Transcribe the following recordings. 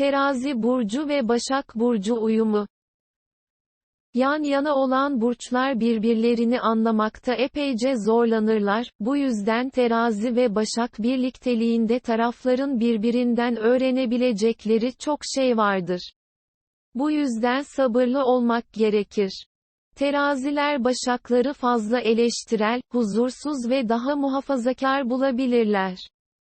Terazi burcu ve Başak burcu uyumu. Yan yana olan burçlar birbirlerini anlamakta epeyce zorlanırlar, bu yüzden terazi ve başak birlikteliğinde tarafların birbirinden öğrenebilecekleri çok şey vardır. Bu yüzden sabırlı olmak gerekir. Teraziler başakları fazla eleştirel, huzursuz ve daha muhafazakar bulabilirler.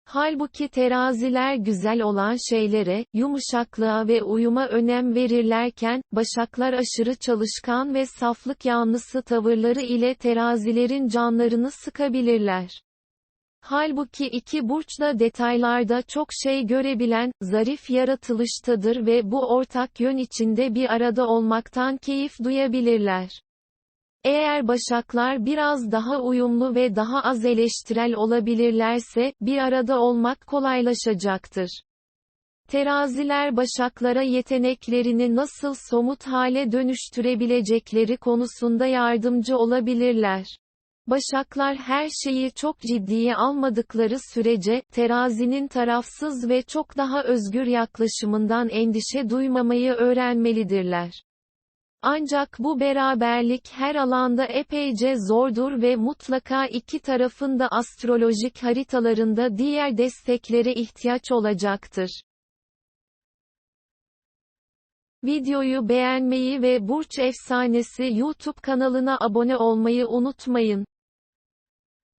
Halbuki teraziler güzel olan şeylere, yumuşaklığa ve uyuma önem verirlerken, başaklar aşırı çalışkan ve saflık yanlısı tavırları ile terazilerin canlarını sıkabilirler. Halbuki iki burç da detaylarda çok şey görebilen, zarif yaratılıştadır ve bu ortak yön içinde bir arada olmaktan keyif duyabilirler. Eğer başaklar biraz daha uyumlu ve daha az eleştirel olabilirlerse, bir arada olmak kolaylaşacaktır. Teraziler başaklara yeteneklerini nasıl somut hale dönüştürebilecekleri konusunda yardımcı olabilirler. Başaklar her şeyi çok ciddiye almadıkları sürece, terazinin tarafsız ve çok daha özgür yaklaşımından endişe duymamayı öğrenmelidirler. Ancak bu beraberlik her alanda epeyce zordur ve mutlaka iki tarafın da astrolojik haritalarında diğer desteklere ihtiyaç olacaktır. Videoyu beğenmeyi ve Burç Efsanesi YouTube kanalına abone olmayı unutmayın.